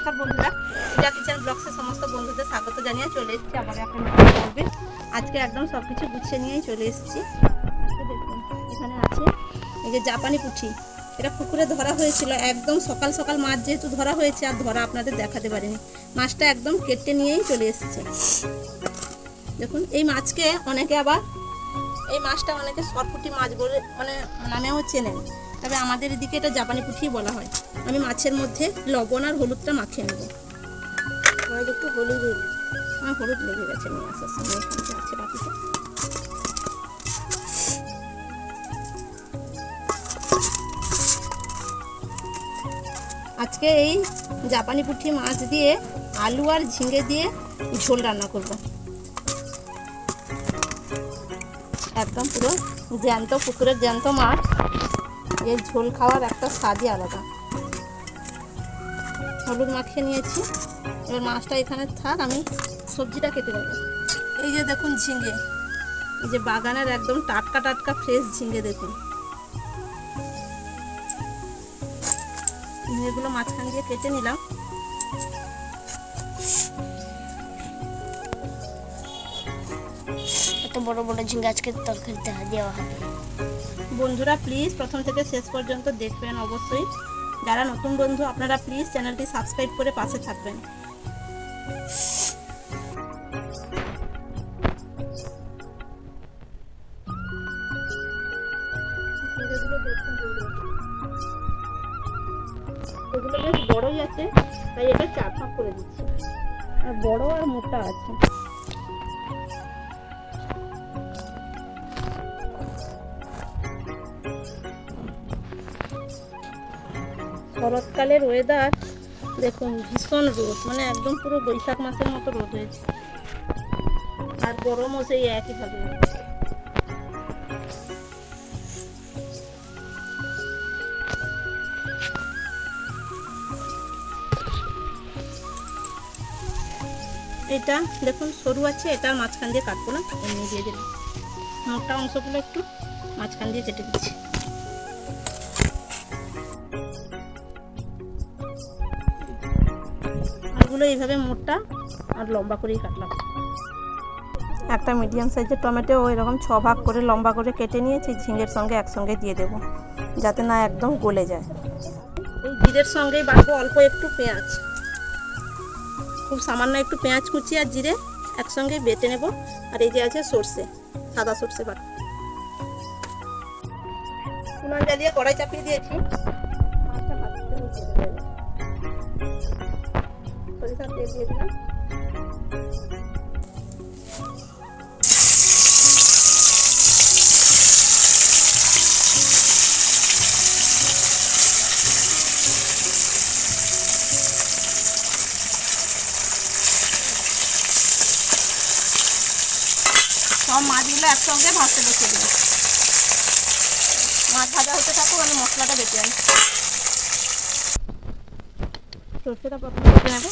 নমস্কার বন্ধুরা। পূজা কিচেন ব্লগসের সমস্ত বন্ধুদের স্বাগত জানিয়ে চলে এসেছি আবার একটা নতুন আজকে একদম সব কিছু গুছিয়ে নিয়েই চলে এসেছি। এখানে আছে এই যে জাপানি পুঁঠি। এটা পুকুরে ধরা হয়েছিল, একদম সকাল সকাল মাছ যেহেতু ধরা হয়েছে, আর ধরা আপনাদের দেখাতে পারিনি। মাছটা একদম কেটে নিয়েই চলে এসেছে। দেখুন, এই মাছকে অনেকে আবার, এই মাছটা অনেকে সরপুটি মাছ বলে মানে নামেও চেনেন। তবে আমাদের এদিকে এটা জাপানি পুঁটি বলা হয়। আমি মাছের মধ্যে লবণ আর হলুদটা মাখিয়ে নেব। আমার একটু হলুদ দিন। আমার হলুদ লেগে গেছে নিয়ে আসার যে আছে বাকিটা। আজকে এই জাপানি পুঁটি মাছ দিয়ে আলু আর ঝিঙে দিয়ে ঝোল রান্না করব। একদম পুরো জ্যান্ত পুকুরের জ্যান্ত মাছ। এর ঝোল খাওয়ার একটা স্বাদই আলাদা। হলুদ মাখিয়ে নিয়েছি। এবার মাছটা এখানে থাক, আমি সবজিটা কেটে দেবো এই যে দেখুন ঝিঙে। এই যে বাগানের একদম টাটকা টাটকা ফ্রেশ ঝিঙে দেখুন। ঝিঙেগুলো মাঝখান দিয়ে কেটে নিলাম। এত বড় বড় ঝিঙ্গা আজকে তরকারিতে দেওয়া হবে বন্ধুরা প্লিজ প্রথম থেকে শেষ পর্যন্ত দেখবেন অবশ্যই। যারা নতুন বন্ধু আপনারা প্লিজ চ্যানেলটি সাবস্ক্রাইব করে পাশে থাকবেন। এগুলো বেশ বড়ই আছে তাই এটা চার ভাগ করে দিচ্ছি। আর বড় আর মোটা আছে। শরৎকালের ওয়েদার দেখুন, ভীষণ রোদ মানে একদম পুরো বৈশাখ মাসের মতো রোদ হয়েছে। আর গরমও সেই একইভাবে এটা, দেখুন, সরু আছে এটার মাঝখান দিয়ে কাটবো না, এমনি দিয়ে দিলাম। মোটা অংশগুলো একটু মাঝখান দিয়ে কেটে দিচ্ছি। আলুগুলো এইভাবে মোটা আর লম্বা করেই কাটলাম। একটা মিডিয়াম সাইজের টমেটো ওই রকম ছ ভাগ করে লম্বা করে কেটে নিয়েছি ঝিঙের সঙ্গে একসঙ্গে দিয়ে দেবো যাতে না একদম গলে যায়। এই জিরের সঙ্গেই বাটবো অল্প একটু পেঁয়াজ। খুব সামান্য একটু পেঁয়াজ কুচি আর জিরে একসঙ্গে বেটে নেব। আর এই যে আছে সর্ষে সাদা সর্ষে বাটা উনান জ্বালিয়ে কড়াই চাপিয়ে দিয়েছি। সরিষার দিয়ে দিলাম। সব মাছগুলো একসঙ্গে ভাজতে বসে দিলাম। মাছ ভাজা হতে থাকুক, আমি মশলাটা বেটে আনি। সর্ষেটা প্রথমে বেটে নেব।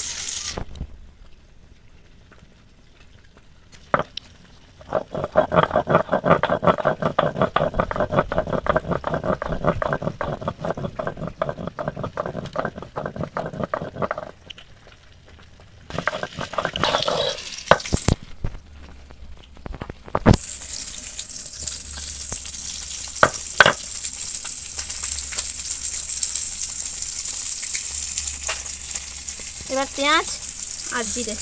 এবার পেঁয়াজ আর জিরে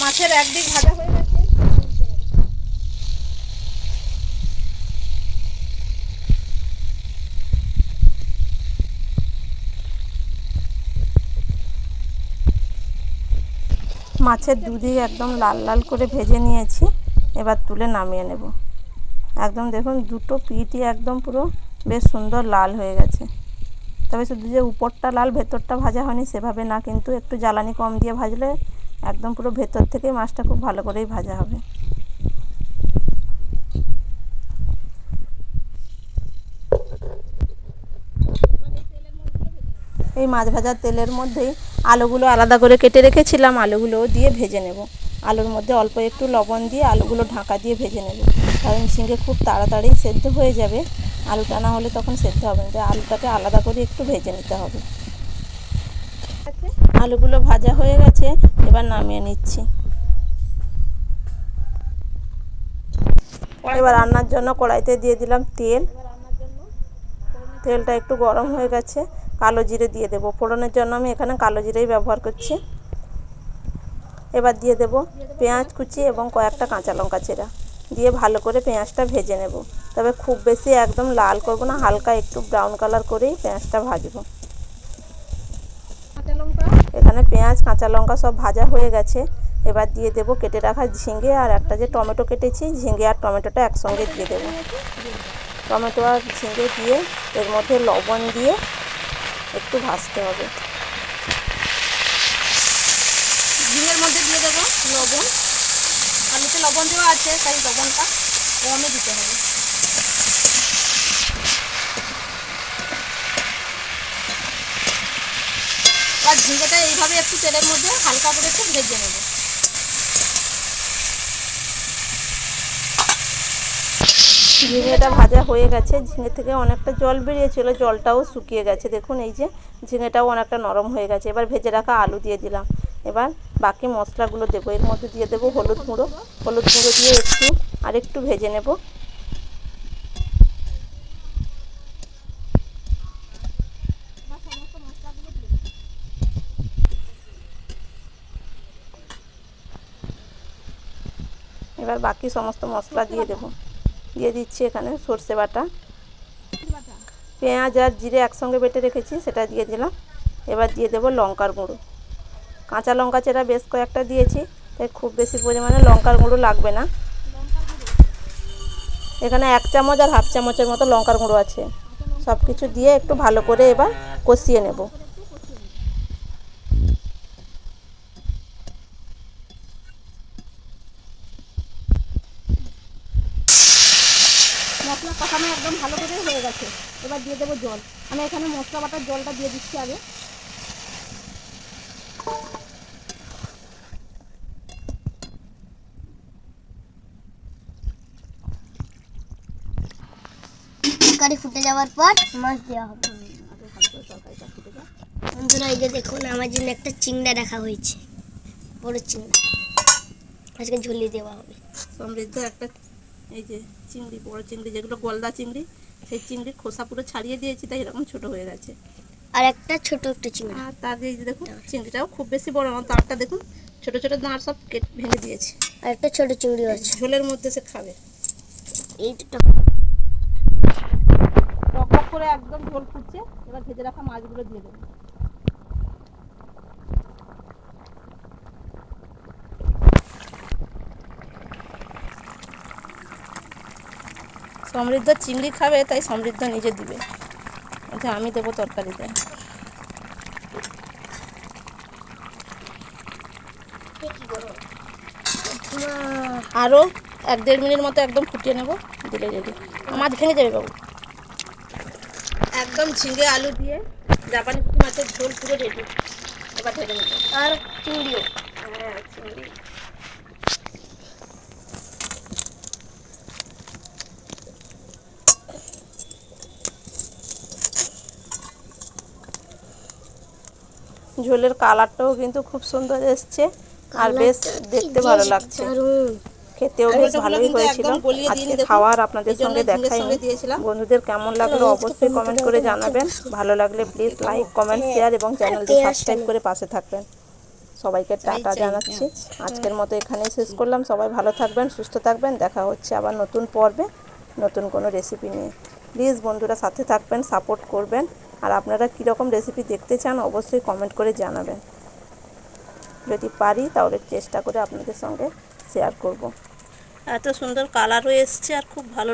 মাছের একদিক ভাজা হয়ে গেছে মাছের দুদিক একদম লাল লাল করে ভেজে নিয়েছি। এবার তুলে নামিয়ে নেব। একদম দেখুন, দুটো পিঠই একদম পুরো বেশ সুন্দর লাল হয়ে গেছে। তবে শুধু যে উপরটা লাল, ভেতরটা ভাজা হয়নি, সেভাবে না, কিন্তু একটু জ্বালানি কম দিয়ে ভাজলে একদম পুরো ভেতর থেকে মাছটা খুব ভালো করেই ভাজা হবে। এই মাছ ভাজার তেলের মধ্যেই আলুগুলো আলাদা করে কেটে রেখেছিলাম, আলুগুলোও দিয়ে ভেজে নেব। আলুর মধ্যে অল্প একটু লবণ দিয়ে আলুগুলো ঢাকা দিয়ে ভেজে নেব। কারণ ঝিঙে খুব তাড়াতাড়ি সেদ্ধ হয়ে যাবে। আলুটা না হলে তখন সেদ্ধ হবে না। আলুটাকে আলাদা করে একটু ভেজে নিতে হবে। আলুগুলো ভাজা হয়ে গেছে, এবার নামিয়ে নিচ্ছি। এবার রান্নার জন্য কড়াইতে দিয়ে দিলাম তেল। তেলটা একটু গরম হয়ে গেছে। কালো জিরে দিয়ে দেবো। ফোড়নের জন্য আমি এখানে কালো জিরেই ব্যবহার করছি। এবার দিয়ে দেবো পেঁয়াজ কুচি এবং কয়েকটা কাঁচা লঙ্কা চেরা। দিয়ে ভালো করে পেঁয়াজটা ভেজে নেব। তবে খুব বেশি একদম লাল করব না হালকা একটু ব্রাউন কালার করেই পেঁয়াজটা ভাজবো। এখানে পেঁয়াজ কাঁচা লঙ্কা সব ভাজা হয়ে গেছে। এবার দিয়ে দেবো কেটে রাখা ঝিঙে আর একটা যে টমেটো কেটেছি ঝিঙে আর টমেটোটা একসঙ্গে দিয়ে দেবো। টমেটো আর ঝিঙে দিয়ে এর মধ্যে লবণ দিয়ে একটু ভাজতে হবে ঝিঙের মধ্যে দিয়ে দেবো লবণ। আলুতে লবণ দেওয়া আছে, তাই লবণটা কমে দিতে হবে। আর ঝিঙেটা এইভাবে একটু তেলের মধ্যে হালকা করে একটু ভেজে নেব। ঝিঙেটা ভাজা হয়ে গেছে। ঝিঙে থেকে অনেকটা জল বেরিয়েছিল, জলটাও শুকিয়ে গেছে। দেখুন, এই যে ঝিঙেটাও অনেকটা নরম হয়ে গেছে। এবার ভেজে রাখা আলু দিয়ে দিলাম। এবার বাকি মশলাগুলো দেবো। এর মধ্যে দিয়ে দেবো হলুদ গুঁড়ো। হলুদ গুঁড়ো দিয়ে একটু, আর একটু ভেজে নেব। এবার বাকি সমস্ত মশলা দিয়ে দেবো। দিয়ে দিচ্ছি এখানে সর্ষে বাটা। পেঁয়াজ আর জিরে একসঙ্গে বেটে রেখেছি, সেটা দিয়ে দিলাম। এবার দিয়ে দেবো লঙ্কার গুঁড়ো। কাঁচা লঙ্কা চেরা বেশ কয়েকটা দিয়েছি, তাই খুব বেশি পরিমাণে লঙ্কার গুঁড়ো লাগবে না। এখানে এক চামচ আর হাফ চামচের মতো লঙ্কার গুঁড়ো আছে। সব কিছু দিয়ে একটু ভালো করে এবার কষিয়ে নেব। মশলা কষানো একদম ভালো করে হয়ে গেছে। এবার দিয়ে দেবো জল। আমি এখানে মশলা বাটার জলটা দিয়ে দিচ্ছি আগে। তরকারি ফুটে যাওয়ার পর মাছ দেওয়া হবে। বন্ধুরা এই যে দেখুন আমার জন্য একটা চিংড়া রাখা হয়েছে। বড় চিংড়া। আজকে ঝুলিয়ে দেওয়া হবে। সমৃদ্ধ একটা এই যে চিংড়ি বড় চিংড়ি যেগুলো গলদা চিংড়ি সেই চিংড়ির খোসা পুরো ছাড়িয়ে দিয়েছি তাই এরকম ছোট হয়ে গেছে। আর একটা ছোট একটা চিংড়ি। আর তার এই যে দেখুন চিংড়িটাও খুব বেশি বড় না তারটা দেখুন ছোট ছোট দাঁড় সব কেটে ভেঙে দিয়েছি। আর একটা ছোট চিংড়ি আছে। ঝোলের মধ্যে সে খাবে। এই দুটো টক টক করে একদম ঝোল ফুটছে, এবার ভেজে রাখা মাছগুলো দিয়ে দেবো। সমৃদ্ধ চিংড়ি খাবে, তাই সমৃদ্ধ নিজে দিবে। আচ্ছা আমি দেবো তরকারিতে। আরও এক দেড় মিনিট মতো একদম ফুটিয়ে নেব, দিলে রেডি মাছ ভেঙে যাবে বাবু। একদম ঝিঙে আলু দিয়ে জাপানি পুঁটি মাছের ঝোল পুরো রেডি এবার ঢেলে নেব। আর চিংড়িও হ্যাঁ চিংড়ি। ঝোলের কালারটাও কিন্তু খুব সুন্দর এসছে। আর বেশ দেখতে ভালো লাগছে। খেতেও বেশ ভালোই হয়েছিল। আজকে খাওয়ার আপনাদের সঙ্গে দেখাইনি। বন্ধুদের কেমন লাগল অবশ্যই কমেন্ট করে জানাবেন। ভালো লাগলে প্লিজ লাইক কমেন্ট শেয়ার এবং চ্যানেলটি সাবস্ক্রাইব করে পাশে থাকবেন। সবাইকে টাটা জানাচ্ছি। আজকের মতো এখানেই শেষ করলাম। সবাই ভালো থাকবেন সুস্থ থাকবেন। দেখা হচ্ছে আবার নতুন পর্বে নতুন কোনো রেসিপি নিয়ে। প্লিজ বন্ধুরা সাথে থাকবেন সাপোর্ট করবেন। আর আপনারা কীরকম রেসিপি দেখতে চান অবশ্যই কমেন্ট করে জানাবেন। যদি পারি তাহলে চেষ্টা করে আপনাদের সঙ্গে শেয়ার করব। এত সুন্দর কালারও এসছে আর খুব ভালো